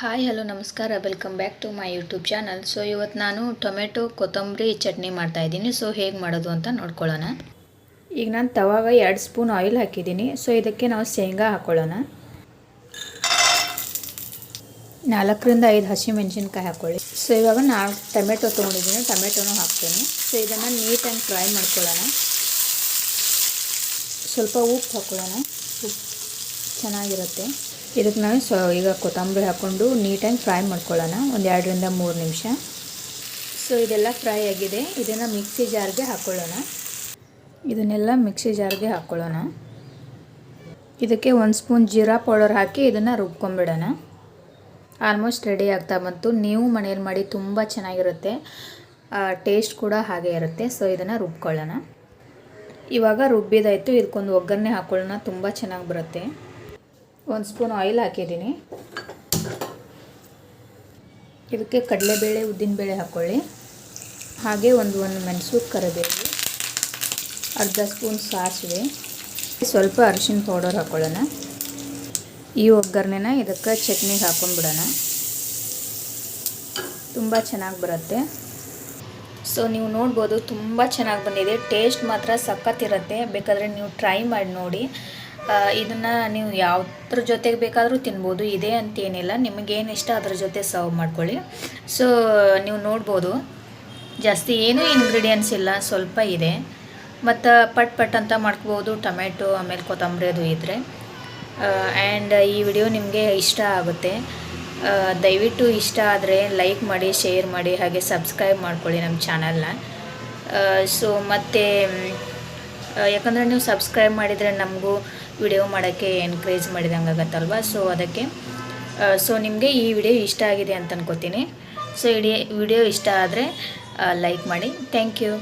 Hi, hello, ನಮಸ್ಕಾರ. Welcome back to my YouTube channel so ಇವತ್ತು ನಾನು ಟೊಮೆಟೊ, ಕೊತ್ತಂಬರಿ, ಚಟ್ನಿ ಮಾಡ್ತಾ ಇದ್ದೀನಿ. ಸೊ ಹೇಗೆ ಮಾಡೋದು ಅಂತ ನೋಡ್ಕೊಳ್ಳೋಣ. ಈಗ ನಾನು ತವಾಗ ಎರಡು ಸ್ಪೂನ್ ಆಯಿಲ್ ಹಾಕಿದ್ದೀನಿ. ಸೊ ಇದಕ್ಕೆ ನಾವು ಶೇಂಗಾ ಹಾಕ್ಕೊಳ್ಳೋಣ ನಾಲ್ಕರಿಂದ ಐದು ಹಸಿ ಮೆಣಸಿನ್ಕಾಯಿ ಹಾಕ್ಕೊಳ್ಳಿ ಸೊ ಇವಾಗ ನಾಲ್ಕು ಟೊಮೆಟೊ ತೊಗೊಂಡಿದ್ದೀನಿ. ಟೊಮೆಟೊನೂ ಹಾಕ್ತೀನಿ. ಸೊ ಇದನ್ನು ನೀಟಾಗಿ ಫ್ರೈ ಮಾಡ್ಕೊಳ್ಳೋಣ. ಸ್ವಲ್ಪ ಉಪ್ಪು ಹಾಕ್ಕೊಳ್ಳೋಣ ಉಪ್ಪು. ಚೆನ್ನಾಗಿರುತ್ತೆ. ಇದಕ್ಕೆ ನಾವು ಸೊ, ಈಗ ಕೊತ್ತಂಬರಿ ಹಾಕ್ಕೊಂಡು ನೀಟಾಗಿ ಫ್ರೈ ಮಾಡ್ಕೊಳ್ಳೋಣ. ಒಂದು ಎರಡರಿಂದ ಮೂರು ನಿಮಿಷ. ಸೊ, ಇದೆಲ್ಲ ಫ್ರೈ ಆಗಿದೆ. ಇದನ್ನು ಮಿಕ್ಸಿ ಜಾರ್ಗೆ ಹಾಕ್ಕೊಳ್ಳೋಣ. ಇದನ್ನೆಲ್ಲ ಮಿಕ್ಸಿ ಜಾರ್ಗೆ ಹಾಕ್ಕೊಳ್ಳೋಣ. ಇದಕ್ಕೆ ಒಂದು ಸ್ಪೂನ್ ಜೀರಾ ಪೌಡರ್ ಹಾಕಿ ಇದನ್ನು ರುಬ್ಕೊಂಬಿಡೋಣ. ಆಲ್ಮೋಸ್ಟ್ ರೆಡಿ ಆಗ್ತಾ ಬಂತು. ನೀವು ಮನೇಲಿ ಮಾಡಿ ತುಂಬ ಚೆನ್ನಾಗಿರುತ್ತೆ. ಟೇಸ್ಟ್ ಕೂಡ ಹಾಗೆ ಇರುತ್ತೆ. ಸೊ, ಇದನ್ನು ರುಬ್ಕೊಳ್ಳೋಣ. ಇವಾಗ ರುಬ್ಬಿದಾಯಿತು. ಇದಕ್ಕೊಂದು ಒಗ್ಗರಣೆ ಹಾಕ್ಕೊಳ್ಳೋಣ. ತುಂಬ ಚೆನ್ನಾಗಿ ಬರುತ್ತೆ. ಒಂದು ಸ್ಪೂನ್ ಆಯಿಲ್ ಹಾಕಿದ್ದೀನಿ. ಇದಕ್ಕೆ ಕಡಲೆಬೇಳೆ, ಉದ್ದಿನಬೇಳೆ ಹಾಕ್ಕೊಳ್ಳಿ. ಹಾಗೆ ಒಂದು ಒಂದು ಮೆಣಸು ಕರಿಬೇವು, ಅರ್ಧ ಸ್ಪೂನ್ ಸಾಸಿವೆ, ಸ್ವಲ್ಪ ಅರಿಶಿನ ಪೌಡರ್ ಹಾಕ್ಕೊಳ್ಳೋಣ ಈ ಒಗ್ಗರಣೆನ ಇದಕ್ಕೆ ಚಟ್ನಿಗೆ ಹಾಕೊಂಡ್ಬಿಡೋಣ. ತುಂಬ ಚೆನ್ನಾಗಿ ಬರುತ್ತೆ. ಸೊ ನೀವು ನೋಡ್ಬೋದು ತುಂಬ ಚೆನ್ನಾಗಿ ಬಂದಿದೆ. ಟೇಸ್ಟ್ ಮಾತ್ರ ಸಖತ್ತಿರುತ್ತೆ ಬೇಕಾದರೆ ನೀವು ಟ್ರೈ ಮಾಡಿ ನೋಡಿ. ಇದನ್ನು ನೀವು ಯಾವ್ದ್ರ ಜೊತೆಗೆ ಬೇಕಾದರೂ ತಿನ್ಬೋದು. ಇದೆ ಅಂತೇನಿಲ್ಲ. ನಿಮಗೇನು ಇಷ್ಟ ಅದ್ರ ಜೊತೆ ಸರ್ವ್ ಮಾಡ್ಕೊಳ್ಳಿ. ಸೊ ನೀವು ನೋಡ್ಬೋದು. ಜಾಸ್ತಿ ಏನೂ ಇಂಗ್ರೀಡಿಯೆಂಟ್ಸ್ ಇಲ್ಲ. ಸ್ವಲ್ಪ ಇದೆ. ಮತ್ತು ಪಟ್ ಪಟ್ ಅಂತ ಮಾಡ್ಕೋಬೋದು. ಟೊಮೆಟೊ ಆಮೇಲೆ ಕೊತ್ತಂಬರಿ ಅದು ಇದ್ದರೆ ಆ್ಯಂಡ್ ಈ ವಿಡಿಯೋ ನಿಮಗೆ ಇಷ್ಟ ಆಗುತ್ತೆ. ದಯವಿಟ್ಟು ಇಷ್ಟ ಆದರೆ ಲೈಕ್ ಮಾಡಿ ಶೇರ್ ಮಾಡಿ, ಹಾಗೆ ಸಬ್ಸ್ಕ್ರೈಬ್ ಮಾಡ್ಕೊಳ್ಳಿ ನಮ್ಮ ಚಾನಲ್ನ ಸೊ ಮತ್ತು ಯಾಕಂದರೆ ನೀವು ಸಬ್ಸ್ಕ್ರೈಬ್ ಮಾಡಿದರೆ ನಮಗೂ ವಿಡಿಯೋ ಮಾಡೋಕ್ಕೆ ಎನ್ಕರೇಜ್ ಮಾಡಿದಂಗೆ ಆಗುತ್ತಲ್ವ? ಸೊ ಅದಕ್ಕೆ ಸೊ ನಿಮಗೆ ಈ ವಿಡಿಯೋ ಇಷ್ಟ ಆಗಿದೆ ಅಂತ ಅನ್ಕೋತೀನಿ. ಸೊ ಇಡೀ ವಿಡಿಯೋ ಇಷ್ಟ ಆದರೆ ಲೈಕ್ ಮಾಡಿ. Thank you